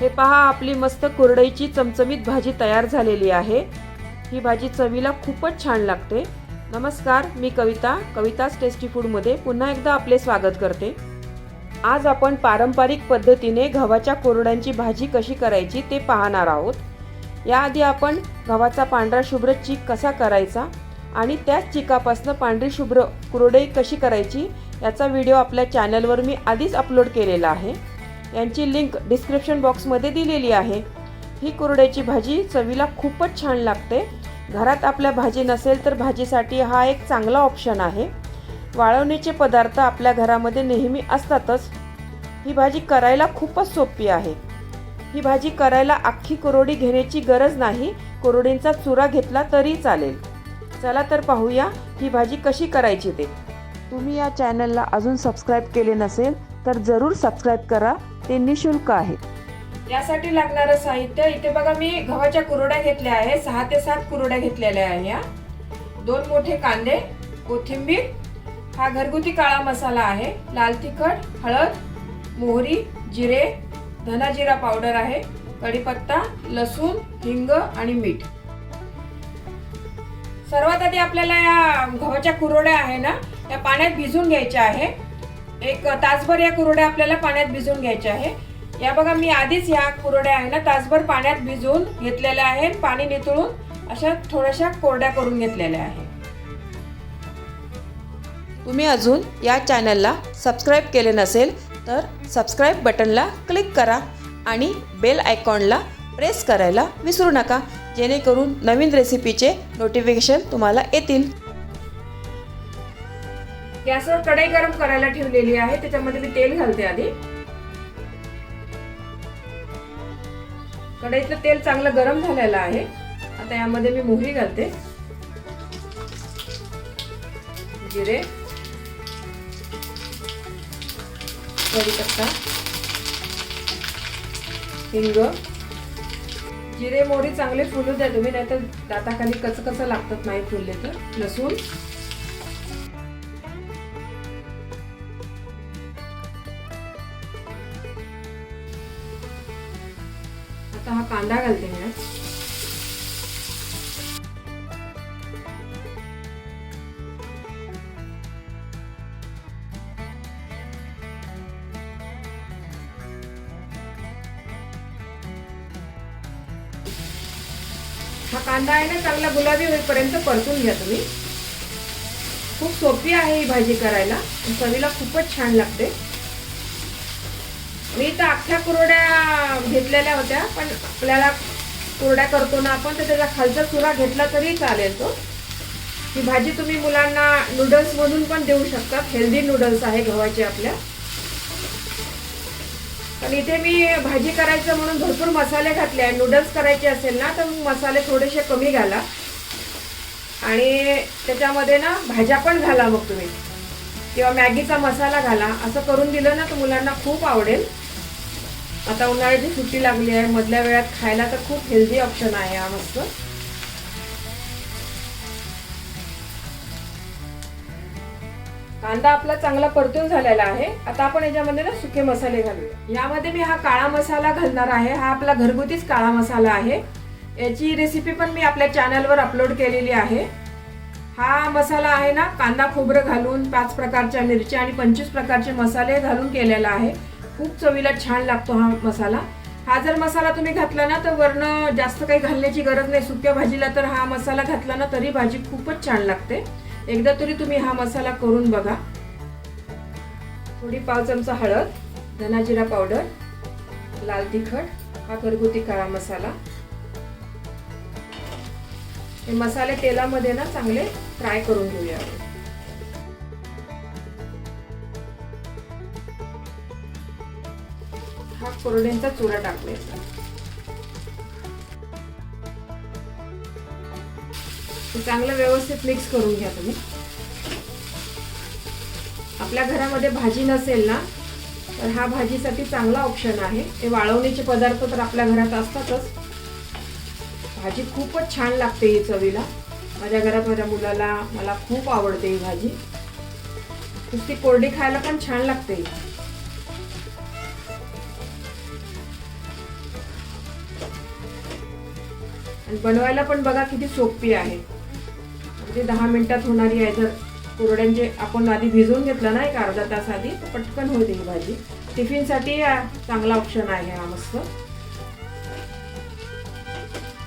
हे पहा आपली मस्त कुरडईची चमचमीत भाजी तयार झालेली आहे. ही भाजी चवीला खूपच छान लागते. नमस्कार मी कविता कविताच टेस्टी फूडमध्ये पुन्हा एकदा आपले स्वागत करते. आज आपण पारंपरिक पद्धतीने गव्हाच्या कोरड्यांची भाजी कशी करायची ते पाहणार आहोत. याआधी आपण गव्हाचा पांढरा शुभ्र चीक कसा करायचा आणि त्याच चिकापासून पांढरी शुभ्र कुरडई कशी करायची याचा व्हिडिओ आपल्या चॅनलवर मी आधीच अपलोड केलेला आहे. यांची लिंक डिस्क्रिप्शन बॉक्समध्ये दिलेली आहे. ही कुरड्याची भाजी चवीला खूपच छान लागते. घरात आपल्या भाजी नसेल तर भाजीसाठी हा एक चांगला ऑप्शन आहे. वाळवणीचे पदार्थ आपल्या घरामध्ये नेहमी असतातच. ही भाजी करायला खूपच सोपी आहे. ही भाजी करायला अख्खी कुरोडी घेण्याची गरज नाही. कुरोडींचा चुरा घेतला तरी चालेल. चला तर पाहूया ही भाजी कशी करायची ते. तुम्ही या चॅनलला अजून सबस्क्राईब केले नसेल तर जरूर सबस्क्राईब करा. ते निशुल्क आहे यासाठी लागणारं साहित्य इथे बघा मी गव्हाच्या कुरड्या घेतल्या आहे सहा ते सात कुरड्या घेतलेल्या आहे या. दोन मोठे कांदे कोथिंबीर हा घरगुती काळा मसाला आहे लाल तिखट हळद मोहरी जिरे धना जिरा पावडर आहे कढीपत्ता लसूण हिंग आणि मीठ. सर्वात आधी आपल्याला या गव्हाच्या कुरड्या आहे ना या पाण्यात भिजून घ्यायच्या आहे. एक तासभर या कुरड्या आपल्याला पाण्यात भिजून घ्यायच्या आहे या बघा मी आधीच या कुरड्या आहे ना तासभर पाण्यात भिजवून घेतलेल्या आहे पाणी नितळून अशा थोड्याशा कोरड्या करून घेतलेल्या आहे तुम्ही अजून या चॅनलला सबस्क्राईब केले नसेल तर सबस्क्राईब बटनला क्लिक करा आणि बेल आयकॉनला प्रेस करायला विसरू नका जेणेकरून नवीन रेसिपीचे नोटिफिकेशन तुम्हाला येतील. गॅसवर कढई गरम करायला ठेवलेली आहे. त्याच्यामध्ये मी तेल घालते आधी. कढईतलं तेल चांगलं गरम झालेलं आहे. आता यामध्ये मी मोहरी घालते. जिरे. कढीपत्ता. हिंग. जिरे मोहरी चांगले फुलू द्या तुम्ही नाहीतर दाताखाली कच कसं लागतात नाही फुलले तर. लसूण. आता हा कांदा घालते मी. हा कांदा आहे ना चांगला गुलाबी होईपर्यंत परतून घ्या तुम्ही. खूप सोपी आहे ही भाजी करायला. चवीला खूपच छान लागते. मी तर अख्ख्या कुरड्या घेतलेल्या होत्या पण आपल्याला कुरड्या करतो ना आपण तर त्याचा खालचा चुरा घेतला तरी चालेल तो. ही भाजी तुम्ही मुलांना नूडल्समधून पण देऊ शकता हेल्दी नूडल्स आहे गव्हाचे आपल्या. पण इथे मी भाजी करायचं म्हणून भरपूर मसाले घातले आहे. नूडल्स करायचे असेल ना तर मसाले थोडेसे कमी घाला. आणि त्याच्यामध्ये ना भाज्या पण घाला मग तुम्ही. किंवा मॅगीचा मसाला घाला असं करून दिलं ना तर मुलांना खूप आवडेल. आता उन्हाळ्याची सुट्टी लागली आहे मधल्या वेळात खायला तर खूप हेल्दी ऑप्शन आहे हा मस्त. कांदा आपला चांगला परतून झालेला आहे. आता आपण याच्यामध्ये ना सुके मसाले घालूया. यामध्ये मी हा काळा मसाला घालणार आहे. हा आपला घरगुतीच काळा मसाला आहे. याची रेसिपी पण मी आपल्या चॅनलवर अपलोड केलेली आहे. हा मसाला आहे ना कांदा खोबरं घालून पाच प्रकारच्या मिरच्या आणि पंचवीस प्रकारचे मसाले घालून केलेला आहे. खूप चवीला छान लागतो हा मसाला. हा जर मसाला तुम्ही घातला ना तर वरनं जास्त काही घालण्याची गरज नाही. सुक्या भाजीला तर हा मसाला घातला ना तरी भाजी खूपच छान लागते. एकदा तरी तुम्ही हा मसाला करून बघा. थोडी पाव चमचा हळद धनाजिरा पावडर लाल तिखट हा घरगुती काळा मसाला. हे मसाले तेलामध्ये ना चांगले ट्राय करून घेऊया. हा कोरड्यांचा चुरा टाकूया. चांगलं व्यवस्थित मिक्स करून घ्या तुम्ही. आपल्या घरामध्ये भाजी नसेल ना तर हा भाजीसाठी चांगला ऑप्शन आहे. ते वाळवणीचे पदार्थ तर आपल्या घरात असतातच. भाजी खूपच छान लागते ही चवीला. माझ्या घरात माझ्या मुलाला मला खूप आवडते ही भाजी. नुसती कोरडी खायला पण छान लागते. आणि बनवायला पण बघा किती सोपी आहे. अगदी दहा मिनिटात होणारी आहे जर कोरड्यांचे आपण आधी भिजवून घेतलं ना एक अर्धा तास आधी तर पटकन होईल ही भाजी. टिफिनसाठी चांगला ऑप्शन आहे हा मस्त.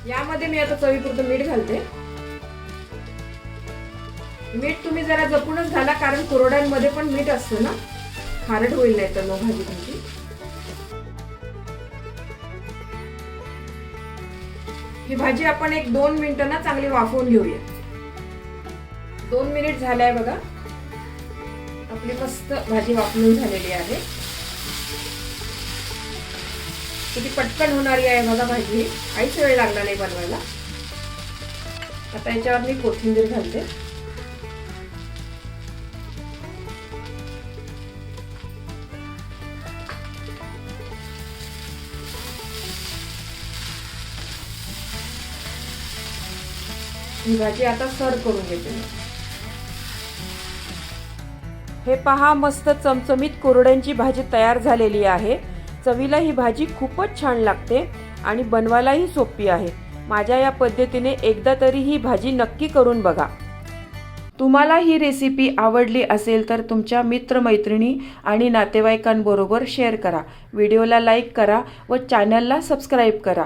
यामध्ये मी आता चवीपुरतं मीठ घालते. मीठ तुम्ही जरा जपूनच घाला कारण कुरड्यांमध्ये पण मीठ असतं ना. खारट होईल नाही तर मग भाजी तुमची. ही भाजी आपण एक दोन मिनिटं ना चांगली वाफवून घेऊया. दोन मिनिट झालाय बघा. आपली मस्त भाजी वाफवून झालेली आहे. किती पटकन होणारी आहे बघा भाजी. काहीच वेळ लागला नाही बनवायला. आता याच्यावर मी कोथिंबीर घालते. ही भाजी आता सर्व करून घेते. हे पहा मस्त चमचमीत कुरड्यांची भाजी तयार झालेली आहे. चवीला ही भाजी खूपच छान लागते आणि बनवायलाही सोपी आहे. माझ्या या पद्धतीने एकदा तरी ही भाजी नक्की करून बघा. तुम्हाला ही रेसिपी आवडली असेल तर तुमच्या मित्रमैत्रिणी आणि नातेवाईकांबरोबर शेअर करा. व्हिडिओला लाईक करा व चॅनलला सबस्क्राईब करा.